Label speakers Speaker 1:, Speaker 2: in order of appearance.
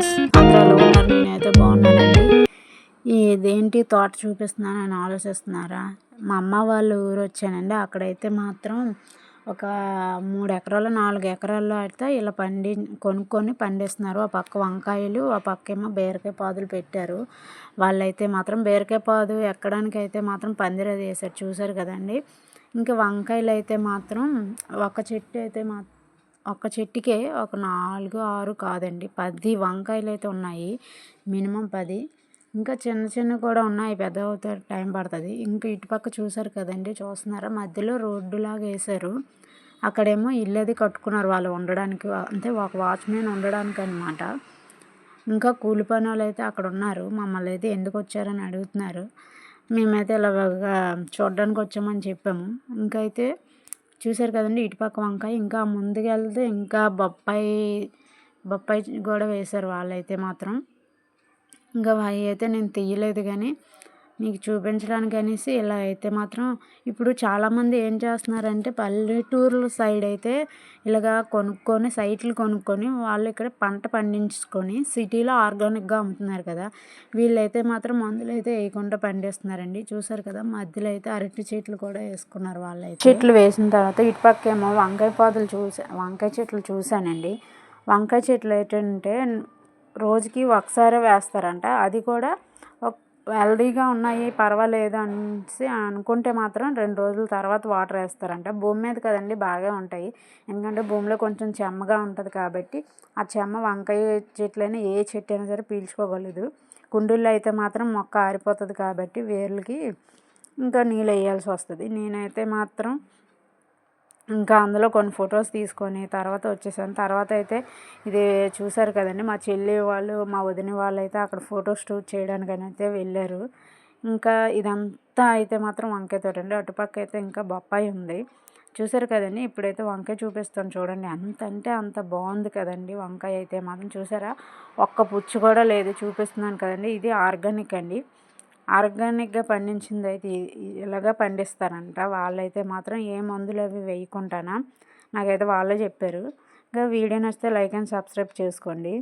Speaker 1: Friends అందరూ ఉన్నారు నేనైతే బాగున్నానండి. ఇదేంటి తోట చూపిస్తున్నానని ఆలోచిస్తున్నారా? మా అమ్మ వాళ్ళ ఊరు వచ్చానండి. అక్కడైతే మాత్రం ఒక మూడు ఎకరాలు నాలుగు ఎకరాల్లో అయితే ఇలా పండి కొనుక్కొని పండిస్తున్నారు. ఆ పక్క వంకాయలు ఆ పక్క ఏమో బీరకాయ పాదులు పెట్టారు. వాళ్ళైతే మాత్రం బీరకాయ పాదు ఎక్కడానికి అయితే మాత్రం పందిరది వేశారు. చూసారు కదండి. ఇంకా వంకాయలు అయితే మాత్రం ఒక చెట్టు అయితే మాత్రం ఒక చెట్టుకే ఒక నాలుగు ఆరు కాదండి. పది వంకాయలు అయితే ఉన్నాయి. మినిమం పది. ఇంకా చిన్న చిన్న కూడా ఉన్నాయి. పెద్ద అవుతే టైం పడుతుంది. ఇంకా ఇటుపక్క చూసారు కదండి. చూస్తున్నారా? మధ్యలో రోడ్డులాగా వేశారు. అక్కడేమో ఇల్లు అది కట్టుకున్నారు వాళ్ళు ఉండడానికి. అంటే ఒక వాచ్మెన్ ఉండడానికి అనమాట ఇంకా కూలి పని వాళ్ళు అయితే అక్కడ ఉన్నారు. మమ్మల్ని అయితే ఎందుకు వచ్చారని అడుగుతున్నారు. మేమైతే ఇలాగా చూడడానికి వచ్చామని చెప్పాము. ఇంకైతే చూశారు చూసారు కదండి ఇటుపక్క వంకాయ. ఇంకా ముందుకెళ్తే ఇంకా బొప్పాయి బొప్పాయి కూడా వేశారు వాళ్ళైతే మాత్రం. ఇంకా అవి అయితే నేను తీయలేదు కానీ మీకు చూపించడానికి అనేసి ఇలా అయితే మాత్రం ఇప్పుడు చాలామంది ఏం చేస్తున్నారంటే పల్లెటూర్ల సైడ్ అయితే ఇలాగా కొనుక్కొని సైట్లు కొనుక్కొని వాళ్ళు ఇక్కడ పంట పండించుకొని సిటీలో ఆర్గానిక్గా అమ్ముతున్నారు కదా. వీళ్ళైతే మాత్రం మందులు అయితే వేయకుండా పండిస్తున్నారండి. చూసారు కదా మధ్యలో అయితే అరటి చెట్లు కూడా వేసుకున్నారు వాళ్ళైతే. చెట్లు వేసిన తర్వాత ఇటుపక్క ఏమో వంకాయ పాదులు చూసా వంకాయ చెట్లు చూశానండి. వంకాయ చెట్లు ఏంటంటే రోజుకి ఒకసారి వేస్తారంట. అది కూడా హెల్దీగా ఉన్నాయి పర్వాలేదు అనేసి అనుకుంటే మాత్రం రెండు రోజుల తర్వాత వాటర్ వేస్తారంట. భూమి మీద కదండి బాగా ఉంటాయి. ఎందుకంటే భూమిలో కొంచెం చెమ్మగా ఉంటుంది కాబట్టి ఆ చెమ్మ వంకాయ చెట్లైనా ఏ చెట్టు అయినా సరే పీల్చుకోగలదు. కుండీల్లో అయితే మాత్రం మొక్క ఆరిపోతుంది కాబట్టి వేర్లకి ఇంకా నీళ్ళు వేయాల్సి వస్తుంది. నేనైతే మాత్రం ఇంకా అందులో కొన్ని ఫొటోస్ తీసుకొని తర్వాత వచ్చేసాను. తర్వాత అయితే ఇది చూసారు కదండి మా చెల్లి వాళ్ళు మా వదిన వాళ్ళు అయితే అక్కడ ఫోటో షూట్ చేయడానికి అయితే వెళ్ళారు. ఇంకా ఇదంతా అయితే మాత్రం వంకాయ తోట అండి. అటుపక్క అయితే ఇంకా బొప్పాయి ఉంది. చూసారు కదండి ఇప్పుడైతే వంకాయ చూపిస్తాను చూడండి. అంత అంటే అంత బాగుంది కదండి వంకాయ అయితే మాత్రం. చూసారా ఒక్క పుచ్చు కూడా లేదు చూపిస్తున్నాను కదండి. ఇది ఆర్గానిక్ అండి. ఆర్గానిక్గా పండించింది అయితే ఇలాగా పండిస్తారంట. వాళ్ళైతే మాత్రం ఏ మందులు అవి వేయకుండానా నాకైతే వాళ్ళే చెప్పారు. ఇంకా వీడియో నచ్చితే లైక్ అండ్ సబ్స్క్రైబ్ చేసుకోండి.